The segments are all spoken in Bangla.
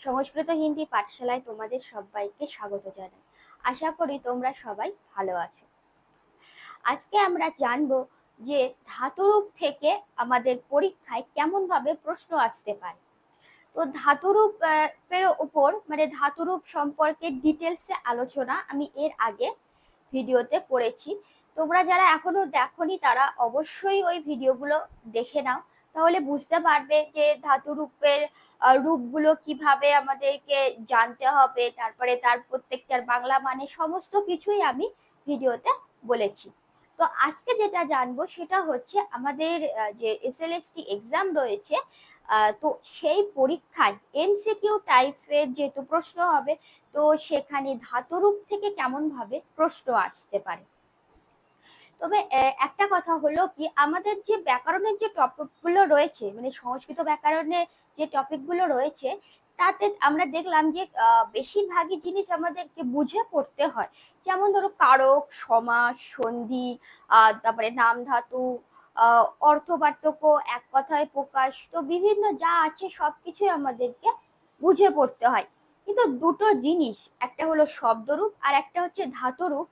সংস্কৃত হিন্দি পাঠশালায় তোমাদের সবাইকে স্বাগত জানাই। আশা করি তোমরা সবাই ভালো আছো। আজকে আমরা জানব যে ধাতুরূপ থেকে আমাদের পরীক্ষায় কেমন ভাবে প্রশ্ন আসতে পারে। তো ধাতুরূপ আহ, এর উপর মানে ধাতুরূপ সম্পর্কে ডিটেলসে আলোচনা আমি এর আগে ভিডিওতে করেছি। তোমরা যারা এখনও দেখোনি তারা অবশ্যই ওই ভিডিওগুলো দেখে নাও। তাহলে বুঝতে পারবে যে ধাতু রূপের রূপগুলো কীভাবে আমাদেরকে জানতে হবে। তারপরে তার প্রত্যেকটার বাংলা মানে সমস্ত কিছুই আমি ভিডিওতে বলেছি। তো আজকে যেটা জানব সেটা হচ্ছে আমাদের যে এসএলএসটি এক্সাম রয়েছে তো সেই পরীক্ষায় এমসিকিউ টাইপের যেহেতু প্রশ্ন হবে, তো সেখানে ধাতুরূপ থেকে কেমন ভাবে প্রশ্ন আসতে পারে? তবে একটা কথা হলো কি আমাদের যে ব্যাকরণের যে টপিকগুলো রয়েছে মানে সংস্কৃত ব্যাকরণের যে টপিকগুলো রয়েছে তাতে আমরা দেখলাম যে বেশিরভাগই জিনিস আমাদেরকে বুঝে পড়তে হয়। যেমন ধরো কারক সমাস সন্ধি তারপরে নাম ধাতু আহ, অর্থপার্থক্য এক কথায় প্রকাশ তো বিভিন্ন যা আছে সবকিছুই আমাদেরকে বুঝে পড়তে হয়। কিন্তু দুটো জিনিস একটা হলো শব্দরূপ আর একটা হচ্ছে ধাতুরূপ।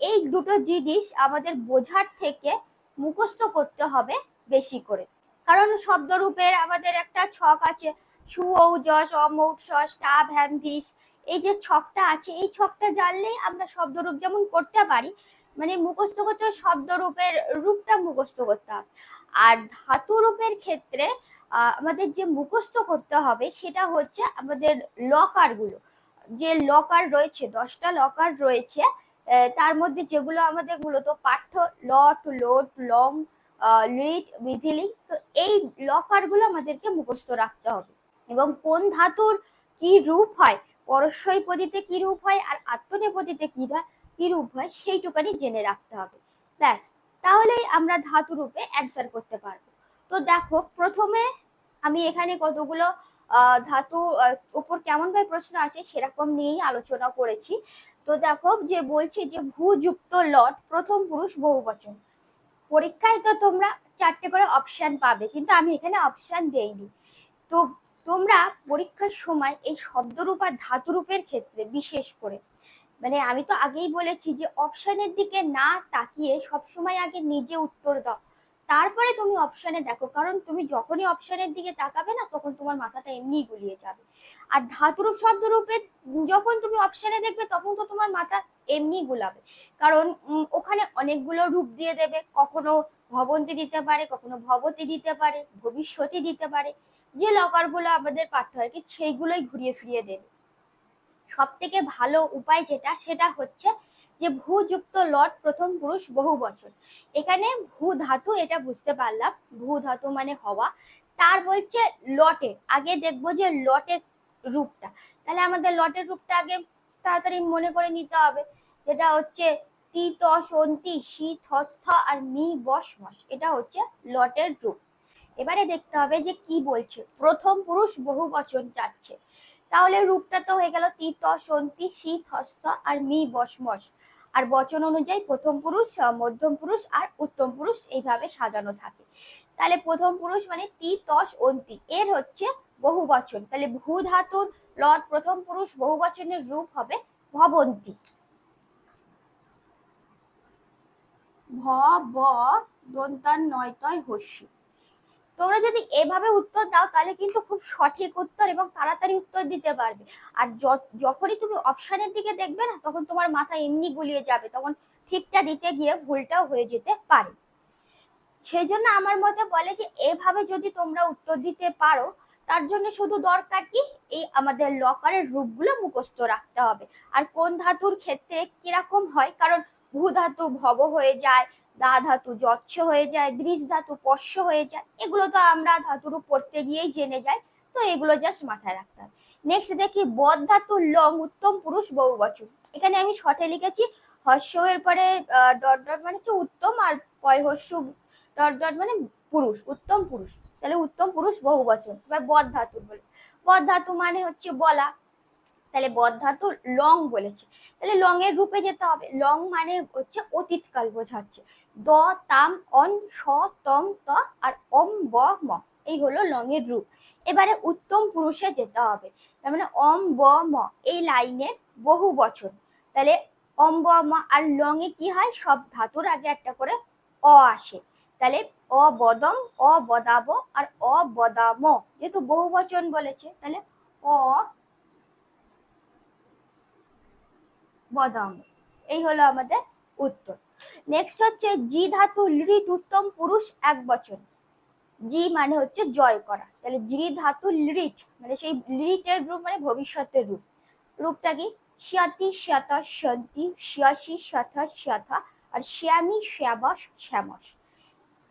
এই দুটো জিনিস আমাদের বোঝার থেকে মুখস্থ করতে হবে বেশি করে। কারণ শব্দরূপের আমাদের একটা ছক আছে সু ঔ যশ অমৌট সস টাব হ্যাম ভিস এই যে ছকটা আছে, এই ছকটা জানলেই আমরা শব্দরূপ যেমন করতে পারি মানে মুখস্থ করতে শব্দরূপের রূপটা মুখস্থ করতে হবে। আর ধাতু রূপের ক্ষেত্রে আমাদের যে মুখস্থ করতে হবে সেটা হচ্ছে আমাদের লকারগুলো। যে লকার রয়েছে, দশটা লকার রয়েছে তার মধ্যে যেগুলো আমাদের মূলত পাঠ্য, লট, লোট, লং লিড মিথিলি তো এই লকারগুলো আমাদেরকে মুখস্থ রাখতে হবে। এবং কোন ধাতুর কি রূপ হয় পরস্বই পদিতে কি রূপ হয়, আর আত্মনেপদিতে কি হয় কি রূপ হয়, সেইটুকানি জেনে রাখতে হবে। ব্যাস, তাহলেই আমরা ধাতু রূপে অ্যান্সার করতে পারব। তো দেখো, প্রথমে আমি এখানে কতগুলো ধাতু উপর কেমন ভাবে প্রশ্ন আছে সেরকম নিয়েই আলোচনা করেছি। তো দেখো যে বলছে যে ভূযুক্ত লট, প্রথম পুরুষ বহুবচন। পরীক্ষায় তো তোমরা চারটে করে অপশন পাবে, কিন্তু আমি এখানে অপশন দেইনি। তো তোমরা পরীক্ষার সময় এই শব্দরূপ আর ধাতুরূপের ক্ষেত্রে, বিশেষ করে মানে আমি তো আগেই বলেছি যে অপশনের দিকে না তাকিয়ে সবসময় আগে নিজে উত্তর দাও। তারপরে তুমি অপশনে দেখো, কারণ তুমি যখনই অপশনের দিকে তাকাবে না, তখন তোমার মাথাটা এমনিই গুলিয়ে যাবে। আর ধাতুরূপ শব্দরূপে যখন তুমি অপশনে দেখবে, তখন তো তোমার মাথা এমনি গুলাবে। কারণ ওখানে অনেকগুলো রূপ দিয়ে দেবে। কখনো ভবন্তী দিতে পারে, কখনো ভবতী দিতে পারে ভবিষ্যৎই দিতে পারে। যে লকারগুলো আমাদের পাঠ্য হয় কি সেইগুলোই ঘুরিয়ে ফিরিয়ে দেবে। সব থেকে ভালো উপায় যেটা, সেটা হচ্ছে যে ভূযুক্ত লট প্রথম পুরুষ বহু বচন এখানে ভূ ধাতু এটা বুঝতে পারলাম, ভূ ধাতু মানে হওয়া। তার বলছে লটে, আগে দেখব যে লটের রূপটা। তাহলে আমাদের লটের রূপটা আগে তাড়াতাড়ি মনে করে নিতে হবে। যেটা হচ্ছে তি ত সন্তি শীত হস্থ আর মি বস মস। এটা হচ্ছে লটের রূপ। এবারে দেখতে হবে যে কি বলছে। প্রথম পুরুষ বহু বচন যাচ্ছে। তাহলে রূপটা তো হয়ে গেল তিত সন্তি শীত হস্ত আর মি বসমস আর বচন অনুযায়ী প্রথম পুরুষ মধ্যম পুরুষ আর উত্তম পুরুষ এইভাবে সাজানো থাকে। তাহলে প্রথম পুরুষ মানে তি, তস, অন্তি। এর হচ্ছে বহু বচন তাহলে ভূ ধাতুর লট প্রথম পুরুষ বহু বচনের রূপ হবে ভবন্তি। ভ ব দন্তান নয়তয় হস্যি। তোমরা যদি এভাবে উত্তর দাও, তাহলে কিন্তু খুব সঠিক উত্তর এবং তাড়াতাড়ি উত্তর দিতে পারবে। আর যখনই তুমি অপশনের দিকে দেখবে না, তখন তোমার মাথা এমনি গুলিয়ে যাবে, তখন ঠিকটা দিতে গিয়ে ভুলটাও হয়ে যেতে পারে। সেই জন্য আমার মতে বলে যে, এভাবে যদি তোমরা উত্তর দিতে পারো, তার জন্য শুধু দরকার কি? এই আমাদের লকারের রূপগুলো মুখস্থ রাখতে হবে। আর কোন ধাতুর ক্ষেত্রে কীরকম হয়? কারণ ভূ ধাতু ভব হয়ে যায় দা ধাতু যচ্ছ হয়ে যায় দৃশ ধাতু পশ্য হয়ে যায়, এগুলো তো আমরা ধাতুর পড়তে গিয়েই জেনে যাই, তো এগুলো জাস্ট মাথায় রাখতে হবে। নেক্সট দেখি, বদ ধাতু লং উত্তম পুরুষ বহুবচন। এখানে আমি শর্টে লিখেছি, হর্ষ এর পরে ডট ডট মানে হচ্ছে উত্তম আর পয় হর্ষ, ডট ডট মানে পুরুষ, উত্তম পুরুষ। তাহলে উত্তম পুরুষ বহুবচন। এবার বদ ধাতু বলে। বদ ধাতু মানে হচ্ছে বলা। তাহলে বদ ধাতু লং বলেছে। তাহলে লং এর রূপে যেতে হবে। লং মানে হচ্ছে অতীতকাল বোঝাচ্ছে। দ, তাম, অন, স, তম, ত আর অম, ব, ম, এই হলো লঙের রূপ। এবারে উত্তম পুরুষে যেতে হবে। তার মানে অম, ব, ম, এই লাইনের বহু বচন। তাহলে অম, ব, ম আর লঙে কি হয়? সব ধাতুর আগে একটা করে অ আসে। তাহলে অবদম, অবদাব আর অবদাম। যেহেতু বহু বচন বলেছে, তাহলে অ বদাম। এই হলো আমাদের উত্তর। নেক্সট হচ্ছে, জি ধাতু লিট উত্তম পুরুষ এক বচন। জি মানে হচ্ছে জয় করা। তাহলে জি ধাতু লিট মানে সেই লিটের রূপ মানে ভবিষ্যতের রূপ। রূপটা কি? শিয়াতি শ্যাতা শান্তি শিয়াশি শ্যাথা শ্যাথা আর শ্যামি শ্যাবাস শ্যামস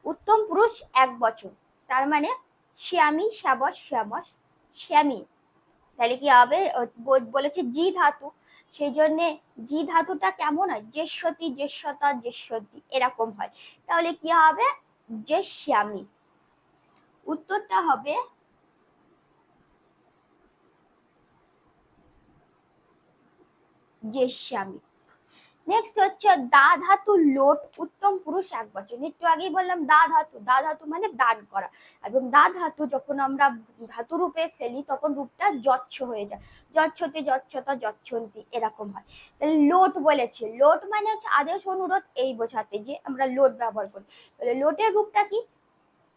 উত্তম পুরুষ এক বছর তার মানে শ্যামি শ্যাবস শ্যামস শ্যামি তাহলে কি হবে? বলেছে জি ধাতু। সেই জন্য জি ধাতুটা কেমন হয়? জেস্বতী জেস্বতা জেস্বতী এরকম হয়। তাহলে কি হবে? জেস্যামি উত্তরটা হবে যে শ্যামি নেক্সট হচ্ছে দা ধাতু লোট, উত্তম পুরুষ এক বচন একটু আগেই বললাম দা ধাতু দা ধাতু মানে দান করা। এবং দা ধাতু যখন আমরা ধাতু রূপে ফেলি, তখন রূপটা যচ্ছ হয়ে যায়। যচ্ছতে যচ্ছতা যচ্ছন্তি এরকম হয়। তাহলে লোট বলেছে। লোট মানে হচ্ছে আদেশ, অনুরোধ এই বোঝাতে যে আমরা লোট ব্যবহার করি। তাহলে লোটের রূপটা কি?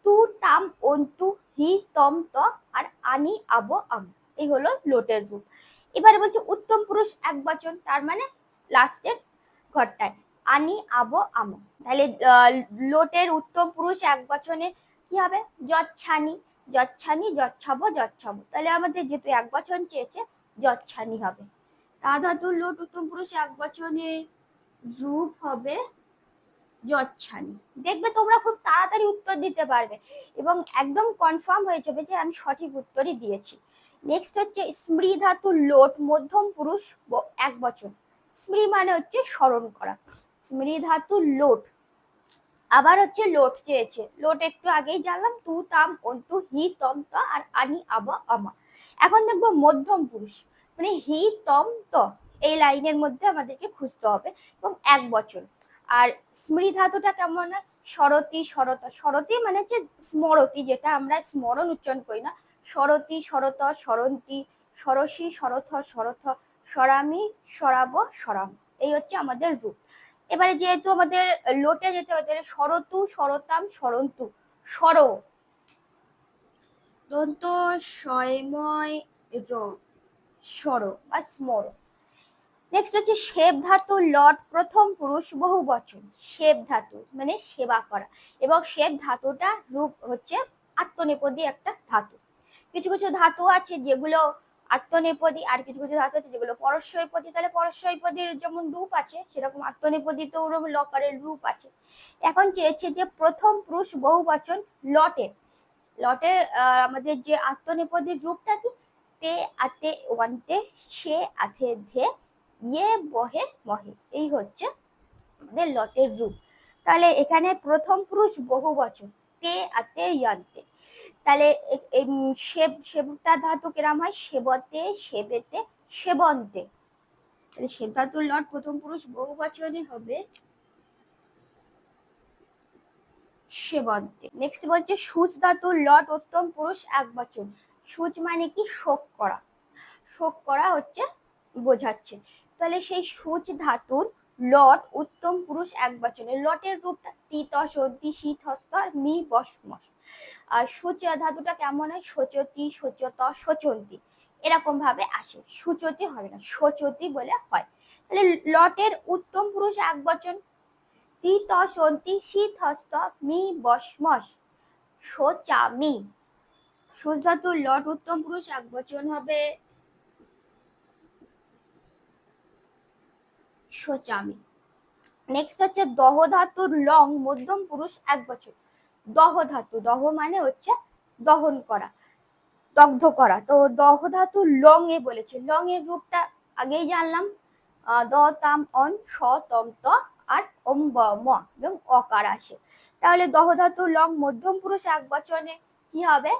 তু তাম অন্তু হি তম ত আর আনি আবো আম। এই হলো লোটের রূপ। এবারে বলছে উত্তম পুরুষ এক বচন তার মানে লাস্টের ঘরটায়। আনি, আবো, আমো। তাহলে লোটের উত্তম পুরুষ এক বচনে কি হবে? যচ্ছানি যচ্ছানি যচ্ছব যচ্ছব তাহলে আমাদের যেহেতু এক বচন চেয়েছে যচ্ছানি হবে। তা লোট উত্তম পুরুষ এক বচনে রূপ হবে যচ্ছানি দেখবে তোমরা খুব তাড়াতাড়ি উত্তর দিতে পারবে এবং একদম কনফার্ম হয়ে যাবে যে আমি সঠিক উত্তরই দিয়েছি। নেক্সট হচ্ছে স্মৃ ধাতুর লোট মধ্যম পুরুষ এক বচন স্মৃ মানে হচ্ছে স্মরণ করা। স্মৃ ধাতু লোট। আবার হচ্ছে লোট চেয়েছে। লোট একটু আগেই জানলাম, তু, তাম, অন্তু, হি, তম, ত, আর আনি, আবা আমা এখন দেখব মধ্যম পুরুষ। মানে হি, তম, ত, এই লাইনের মধ্যে আমাদেরকে খুঁজতে হবে এবং এক বচন। আর স্মৃ ধাতুটা কেমন হয় সরতি সরত সরতি মানে হচ্ছে স্মরতি, যেটা আমরা স্মরণ উচ্চারণ করি না। সরতি সরত সরন্তি সরসী শরথ শরথ। সরামি, সরাব, সরাম। এই হচ্ছে আমাদের রূপ এবারে যেহেতু আমাদের লোটে যেতে হবে সরতু সরতাম সরন্তু সর। দন্ত স্বয়ময় সর বা স্মর। নেক্সট হচ্ছে শেব ধাতু, লট, প্রথম পুরুষ, বহু বচন। শেব ধাতু মানে সেবা করা। এবং শেব ধাতুটা রূপ হচ্ছে আত্মনেপদী একটা ধাতু। কিছু কিছু ধাতু আছে যেগুলো আত্মনেপদী আর কিছু কিছু ধাতু আছে যেগুলো পরস্বইপদী তাহলে পরস্বইপদীর যেমন রূপ আছে, সেরকম আর্তনিপদী তো ওরকম লকারের রূপ আছে। এখন চেয়েছে যে প্রথম পুরুষ বহু বচন লটে লটে আমাদের যে আত্মনেপদীর রূপটা কি? তে, আতে, ওয়ান্তে, সে, আথে, ধে ইয়ে বহে, মহে। এই হচ্ছে আমাদের লটের রূপ। তাহলে এখানে প্রথম পুরুষ বহু বচন তে, আতে, ইয়ান্তে। তাহলে সেব, সেবতা ধাতু কিরাম হয়? সেবতে, সেবেতে, সেবন্তে। তাহলে সেব লট প্রথম পুরুষ বহু বচনে হবে সেবন্তে। নেক্সট বলছে, সুচ লট উত্তম পুরুষ এক বচন সুচ মানে কি? শোক করা। শোক করা হচ্ছে, বোঝাচ্ছে। তাহলে সেই সুচ ধাতুর লট উত্তম পুরুষ এক বচনে লটের রূপটা তিত সর্দি শীত হস্ত আর মি, বসমস। সূচ ধাতুটা কেমন হয়? সচতি, সচত, সচন্তি। এরকম ভাবে আসে। সুচতি হবে না, সচতি বলে হয়। তাহলে লটের উত্তম পুরুষ এক বচন। তি ত সন্তি শীত হস্ত মি, বসমস সোচামি সুধাতুর লট উত্তম পুরুষ এক বচন হবে। সোচামি নেক্সট হচ্ছে দহ ধাতুর লং, মধ্যম পুরুষ এক বছর দহ ধাতু, দহ মানে হচ্ছে দহন করা, দগ্ধ করা। তো দহ ধাতু লং এ বলেছে। লং এর রূপটা আগেই জানলাম। দ, তাম, অন, স, তম, ত আর ওম ব, ম এবং অকার আসে। তাহলে দহ ধাতু লং মধ্যম পুরুষ এক বচনে কি হবে?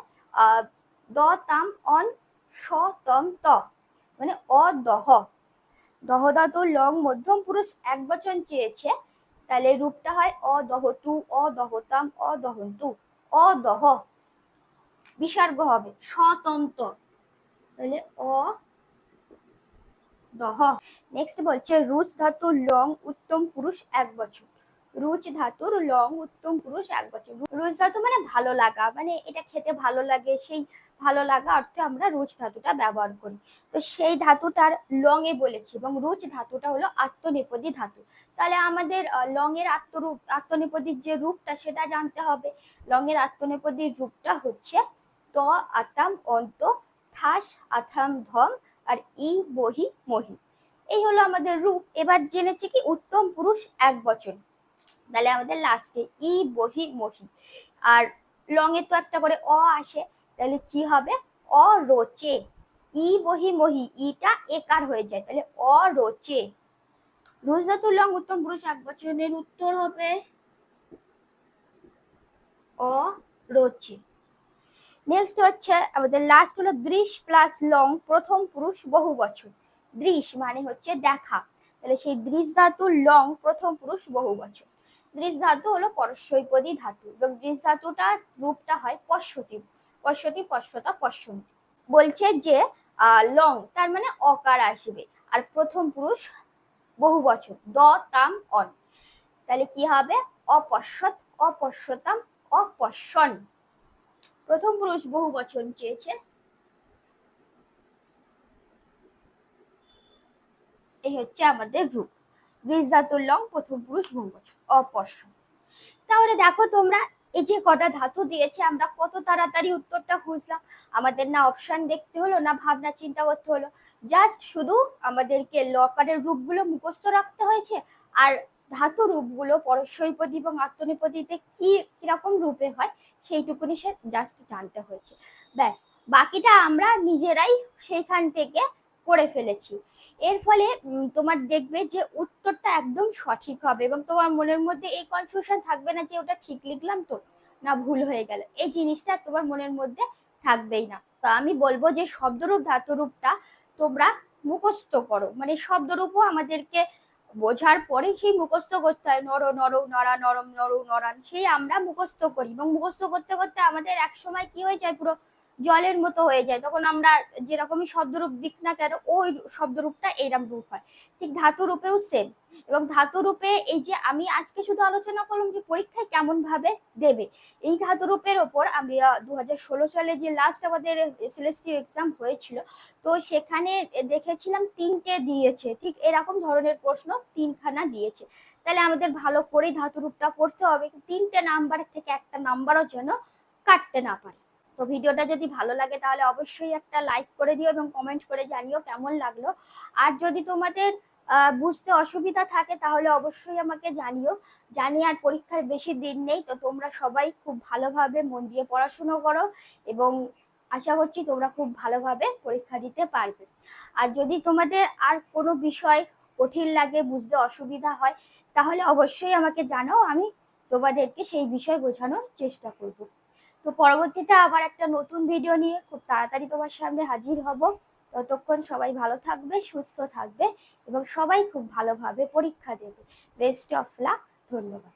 দ, তাম, অন, স, তম, ত মানে অদহ। দহ ধাতু লং মধ্যম পুরুষ এক বচন চেয়েছে। তাহলে রূপটা হয় অদহতু অদহতাম অদহন্তু, অদহ। বিসর্গ হবে, স্বতন্ত্র। তাহলে অ দহ নেক্সট বলছে, রুচ ধাতু লং, উত্তম পুরুষ এক বছর। রুচ ধাতুর লং, উত্তম পুরুষ এক বছর। রুচ ধাতু মানে ভালো লাগা মানে এটা খেতে ভালো লাগে, সেই ভালো লাগা অর্থে আমরা রুচ ধাতুটা ব্যবহার করি। তো সেই ধাতুটার লং এ বলেছি এবং রুচ ধাতুটা হলো আত্মনেপদী ধাতু। তাহলে আমাদের লং এর আত্মরূপ, আত্মনেপদীর যে রূপটা সেটা জানতে হবে। লং এর আত্মনেপদীর রূপটা হচ্ছে ত, আতাম, অন্ত, থাস, আথাম, ধম আর ই, বহি, মহি। এই হলো আমাদের রূপ। এবার জেনেছি কি উত্তম পুরুষ এক বচন। তাহলে আমাদের লাস্টে ই, বহি, মহি। আর লং এ তো একটা করে অ আসে। তাহলে কি হবে? অ রোচে ই বহি মহি ইটা একার হয়ে যায়। তাহলে অ রোচে রোজাতুল লং উত্তম পুরুষ এক বচনের উত্তর হবে অ রোচে নেক্সট হচ্ছে আমাদের লাস্ট হলো দৃশ প্লাস লং প্রথম পুরুষ বহু বছর। দৃশ মানে হচ্ছে দেখা। তাহলে সেই দৃশ ধাতু লং প্রথম পুরুষ বহু বছর। দৃশ ধাতু হলো পরস্বৈপদী ধাতু এবং দৃশ ধাতুটার রূপটা হয় পশ্বতী। পশ্বতী পশ্বতা পশ্বন্তী বলছে যে লং, তার মানে অকার আসবে। আর প্রথম পুরুষ বহু বছর। দ, তাম, অন। তাহলে কি হবে? অপশ্বত অপশ্যতাম অপশ্বন প্রথম পুরুষ বহু বচন চেয়েছে। এই হচ্ছে আমাদের রূপ। রিজাতুল লং, প্রথম পুরুষ বহু বচন অপশ্য তাহলে দেখো তোমরা এই যে কটা ধাতু দিয়েছে, আমরা কত তাড়াতাড়ি উত্তরটা খুঁজলাম। আমাদের না অপশন দেখতে হলো, না ভাবনা চিন্তা করতে হলো। জাস্ট শুধু আমাদেরকে লকারের রূপগুলো মুখস্থ রাখতে হয়েছে, আর ধাতু রূপগুলো পরস্বৈপদী এবং আত্মনিপদীতে কি কীরকম রূপে হয়, সেইটুকুনি সে জাস্ট জানতে হয়েছে। ব্যাস, বাকিটা আমরা নিজেরাই সেইখান থেকে করে ফেলেছি। এর ফলে তোমার দেখবে যে উত্তরটা একদম সঠিক হবে এবং তোমার মনের মধ্যে এই কনফিউশন থাকবে না যে ওটা ঠিক লিখলাম তো, না ভুল হয়ে গেল। এই জিনিসটা তোমার মনের মধ্যে থাকবেই না। তো আমি বলব যে শব্দরূপ ধাতুরূপটা তোমরা মুখস্থ করো। মানে শব্দরূপও আমাদেরকে বোঝার পরে সেই মুখস্থ করতে হয়। নর নর, নরা, নরম, নর, নরান, সেই আমরা মুখস্থ করি এবং মুখস্থ করতে করতে আমাদের এক সময় কি হয়ে যায় পুরো জলের মতো হয়ে যায়। তখন আমরা যেরকমই শব্দরূপ দিক না কেন, ওই শব্দরূপটা এইরকম রূপ হয়। ঠিক ধাতু রূপেও সেম এবং ধাতু রূপে এই যে আমি আজকে শুধু আলোচনা করলাম যে পরীক্ষায় কেমন ভাবে দেবে, এই ধাতু রূপের ওপর আমি দু হাজার ষোলো সালে যে লাস্ট আমাদের এসএলএসটি এক্সাম হয়েছিল, তো সেখানে দেখেছিলাম তিনটে দিয়েছে। ঠিক এরকম ধরনের প্রশ্ন তিনখানা দিয়েছে। তাহলে আমাদের ভালো করে ধাতু রূপটা পড়তে হবে। তিনটে নাম্বার থেকে একটা নাম্বারও যেন কাটতে না পারে। তো ভিডিওটা যদি ভালো লাগে তাহলে অবশ্যই একটা লাইক করে দিও এবং কমেন্ট করে জানিও কেমন লাগল। আর যদি তোমাদের বুঝতে অসুবিধা থাকে তাহলে অবশ্যই আমাকে জানিও। জানি আর পরীক্ষার বেশি দিন নেই, তো তোমরা সবাই খুব ভালোভাবে মন দিয়ে পড়াশুনো করো এবং আশা করছি তোমরা খুব ভালোভাবে পরীক্ষা দিতে পারবে। আর যদি তোমাদের আর কোনো বিষয় কঠিন লাগে, বুঝতে অসুবিধা হয়, তাহলে অবশ্যই আমাকে জানাও, আমি তোমাদেরকে সেই বিষয় বোঝানোর চেষ্টা করব। তো পরবর্তীতে আবার একটা নতুন ভিডিও নিয়ে খুব তাড়াতাড়ি তোমার সামনে হাজির হব। ততক্ষণ সবাই ভালো থাকবে, সুস্থ থাকবে এবং সবাই খুব ভালোভাবে পরীক্ষা দেবে। বেস্ট অফ লাক ধন্যবাদ।